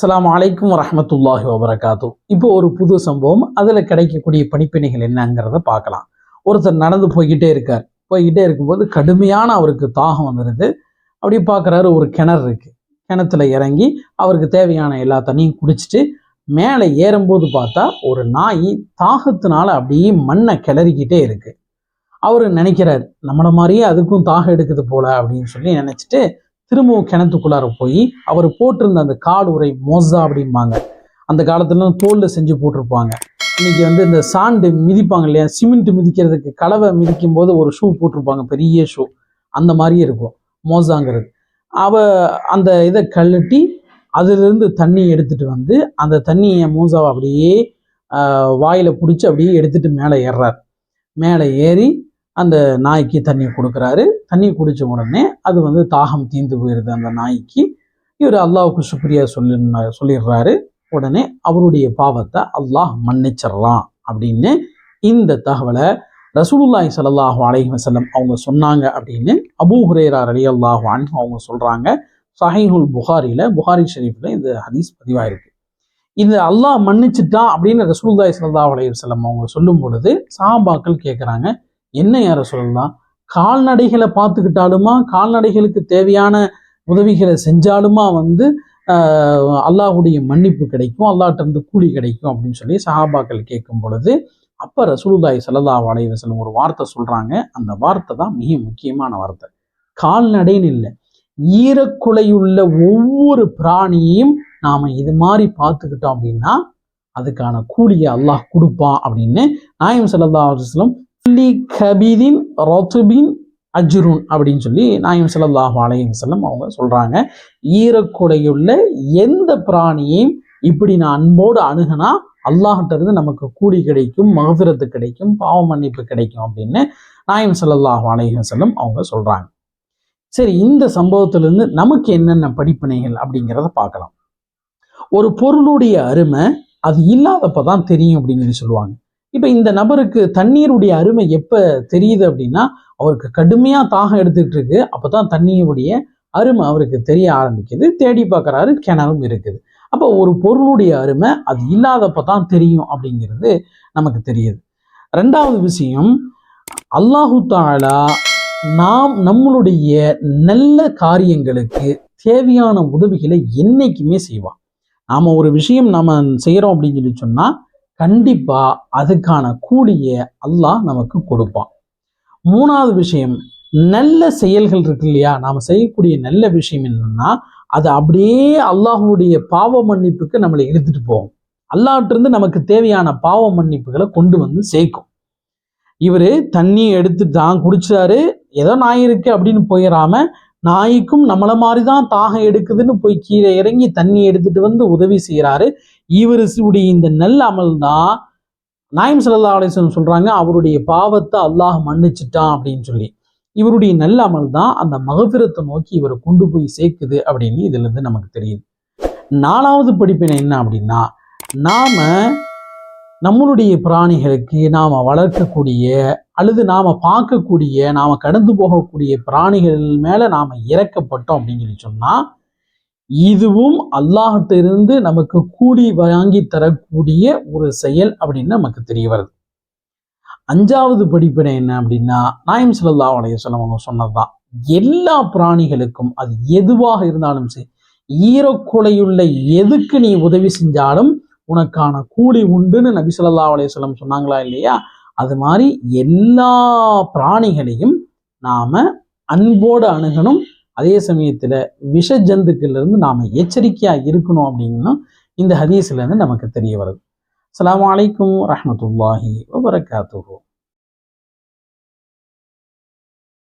அஸ்லாம் அலைக்கும் வரமத்துல்லாஹி வபரகாத்து. இப்போ ஒரு புது சம்பவம் அதில் கிடைக்கக்கூடிய படிப்பினைகள் என்னங்கிறத பார்க்கலாம். ஒருத்தர் நடந்து போய்கிட்டே இருக்கார். போய்கிட்டே இருக்கும்போது கடுமையான அவருக்கு தாகம் வந்துடுது அப்படி பார்க்குறாரு ஒரு கிணறு இருக்கு. கிணத்துல இறங்கி அவருக்கு தேவையான எல்லா தண்ணியும் குடிச்சிட்டு மேலே ஏறும்போது பார்த்தா ஒரு நாய் தாகத்தினால அப்படியே மண்ணை கிளறிக்கிட்டே இருக்கு. அவர் நினைக்கிறார் நம்மளை மாதிரியே அதுக்கும் தாகம் எடுக்குது போல அப்படின்னு சொல்லி நினச்சிட்டு திரும்பவும் கிணத்துக்குள்ளார போய் அவர் போட்டிருந்த அந்த காடு உரை மோசா அப்படிம்பாங்க. அந்த காலத்துல தோல்ல செஞ்சு போட்டிருப்பாங்க. இன்னைக்கு வந்து இந்த சாண்டு மிதிப்பாங்க இல்லையா? சிமெண்ட் மிதிக்கிறதுக்கு கலவை மிதிக்கும் போது ஒரு ஷூ போட்டிருப்பாங்க பெரிய ஷூ. அந்த மாதிரியே இருக்கும் மோசாங்கிறது அவ அந்த இதை கழட்டி அதிலிருந்து தண்ணி எடுத்துட்டு வந்து அந்த தண்ணியை மோசாவை அப்படியே வாயில் வாயில பிடிச்சி அப்படியே எடுத்துட்டு மேலே ஏறுறார். மேலே ஏறி அந்த நாய்க்கு தண்ணி கொடுக்குறாரு. தண்ணி குடித்த உடனே அது வந்து தாகம் தீர்ந்து போயிடுது அந்த நாய்க்கு. இவர் அல்லாவுக்கு சுக்ரியா சொல்லி சொல்லிடுறாரு. உடனே அவருடைய பாவத்தை அல்லாஹ் மன்னிச்சிடலாம் அப்படின்னு இந்த தகவலை ரசூலுல்லாய் சல்லாஹூ அலஹி வசல்லம் அவங்க சொன்னாங்க அப்படின்னு அபூ ஹுரேரா ரலியல்லாஹு அன்ஹு அவங்க சொல்கிறாங்க சஹீஹுல் புகாரியில் புகாரி ஷெரீஃபில் இந்த ஹதீஸ் பதிவாயிருக்கு. இது அல்லாஹ் மன்னிச்சிட்டான் அப்படின்னு ரசூலுல்லாஹி ஸல்லல்லாஹு அலைஹி செல்லம் அவங்க சொல்லும் பொழுது சாபாக்கள் கேட்குறாங்க என்ன யார சொல்லலாம் கால்நடைகளை பார்த்துக்கிட்டாலுமா கால்நடைகளுக்கு தேவையான உதவிகளை செஞ்சாலுமா வந்து ஆஹ், அல்லாஹ்வுடைய மன்னிப்பு கிடைக்கும் அல்லாட்டிருந்து கூலி கிடைக்கும் அப்படின்னு சொல்லி சஹாபாக்கள் கேட்கும் பொழுது அப்போ ரசூலுல்லாஹி சல்லா அலைஹி ஒரு வார்த்தை சொல்றாங்க. அந்த வார்த்தை தான் மிக முக்கியமான வார்த்தை. கால்நடைன்னு இல்லை ஈரக்குலையுள்ள ஒவ்வொரு பிராணியையும் நாம இது மாதிரி பார்த்துக்கிட்டோம் அப்படின்னா அதுக்கான கூலியை அல்லாஹ் கொடுப்பான் அப்படின்னு நாயம் சல்லா அலுவலம் கபீதின் ரத்துபின் அஜ்ருன் அப்படின்னு சொல்லி நாயம் ஸல்லல்லாஹு அலைஹி வஸல்லம் அவங்க சொல்றாங்க. ஈரக்குடையுள்ள எந்த பிராணியையும் இப்படி நான் அன்போடு அணுகுனா அல்லாஹ்கிட்ட இருந்து நமக்கு கூடி கிடைக்கும் மகபிரத்து கிடைக்கும் பாவ மன்னிப்பு கிடைக்கும் அப்படின்னு நாயம் ஸல்லல்லாஹு அலைஹி வஸல்லம் அவங்க சொல்றாங்க. சரி இந்த சம்பவத்திலிருந்து நமக்கு என்னென்ன படிப்பினைகள் அப்படிங்கிறத பார்க்கலாம். ஒரு பொருளுடைய அருமை அது இல்லாதப்ப தான் தெரியும் அப்படின்னு சொல்லி சொல்லுவாங்க. இப்போ இந்த நபருக்கு தண்ணீருடைய அருமை எப்போ தெரியுது அப்படின்னா அவருக்கு கடுமையாக தாகம் எடுத்துக்கிட்டு இருக்கு. அப்போ தான் தண்ணியுடைய அருமை அவருக்கு தெரிய ஆரம்பிக்குது. தேடி பார்க்குறாரு கிணறும் இருக்குது. அப்போ ஒரு பொருளுடைய அருமை அது இல்லாதப்போ தான் தெரியும் அப்படிங்கிறது நமக்கு தெரியுது. ரெண்டாவது விஷயம் அல்லாஹு தாலா நாம் நம்மளுடைய நல்ல காரியங்களுக்கு தேவையான உதவிகளை என்னைக்குமே செய்வான். நாம் ஒரு விஷயம் நாம் செய்கிறோம் அப்படின்னு சொல்லி சொன்னால் கண்டிப்பா அதுக்கான கூலியை அல்லாஹ் நமக்கு கொடுப்பான். மூணாவது விஷயம் நல்ல செயல்கள் இருக்கு இல்லையா? நாம செய்யக்கூடிய நல்ல விஷயம் என்னன்னா அது அப்படியே அல்லாஹுடைய பாவ மன்னிப்புக்கு நம்மளை எடுத்துட்டு போகும். அல்லாட்டிருந்து நமக்கு தேவையான பாவ மன்னிப்புகளை கொண்டு வந்து சேர்க்கும். இவரு தண்ணி எடுத்து தான் குடிச்சாரு ஏதோ நாய் இருக்கு அப்படின்னு போயிடாம நாய்க்கும் நம்மளை மாதிரி தான் தாகம் எடுக்குதுன்னு போய் கீழே இறங்கி தண்ணி எடுத்துட்டு வந்து உதவி செய்யறாரு இவருடைய இந்த நல்ல அமல் தான் நாயம் சல்லா அலிஸ்லம் சொல்றாங்க அவருடைய பாவத்தை அல்லாஹ் மன்னிச்சிட்டான் அப்படின்னு சொல்லி. இவருடைய நல்ல அமல் தான் அந்த மகபிரத்தை நோக்கி இவரை கொண்டு போய் சேர்க்குது அப்படின்னு இதுல இருந்து நமக்கு தெரியுது. நாலாவது படிப்பினை என்ன அப்படின்னா நாம நம்மளுடைய பிராணிகளுக்கு நாம் வளர்க்கக்கூடிய அல்லது நாம் பார்க்கக்கூடிய நாம் கடந்து போகக்கூடிய பிராணிகள் மேலே நாம் இறக்கப்பட்டோம் அப்படின்னு சொல்லி சொன்னால் இதுவும் அல்லாஹ்ட்ட இருந்து நமக்கு கூலி வாங்கி தரக்கூடிய ஒரு செயல் அப்படின்னு நமக்கு தெரிய வருது. அஞ்சாவது படிப்பினை என்ன அப்படின்னா நாயம் சிலல்லா உடைய வஸல்லம் அவங்க சொன்னதுதான். எல்லா பிராணிகளுக்கும் அது எதுவாக இருந்தாலும் சரி ஈரக்குலையுள்ள எதுக்கு நீ உதவி செஞ்சாலும் உனக்கான கூலி உண்டுன்னு நபி சொல்லா அலைஹி சொன்னாங்களா இல்லையா? அது மாதிரி எல்லா பிராணிகளையும் நாம அன்போடு அணுகணும் அதே சமயத்தில் விஷ ஜந்துக்கள்லேருந்து நாம் எச்சரிக்கையாக இருக்கணும் அப்படின்னா இந்த ஹதீஸ்லேருந்து நமக்கு தெரிய வருது அஸ்ஸலாமு வலைக்கம் ரஹ்மத்துல்லாஹி வபரகாத்துஹு.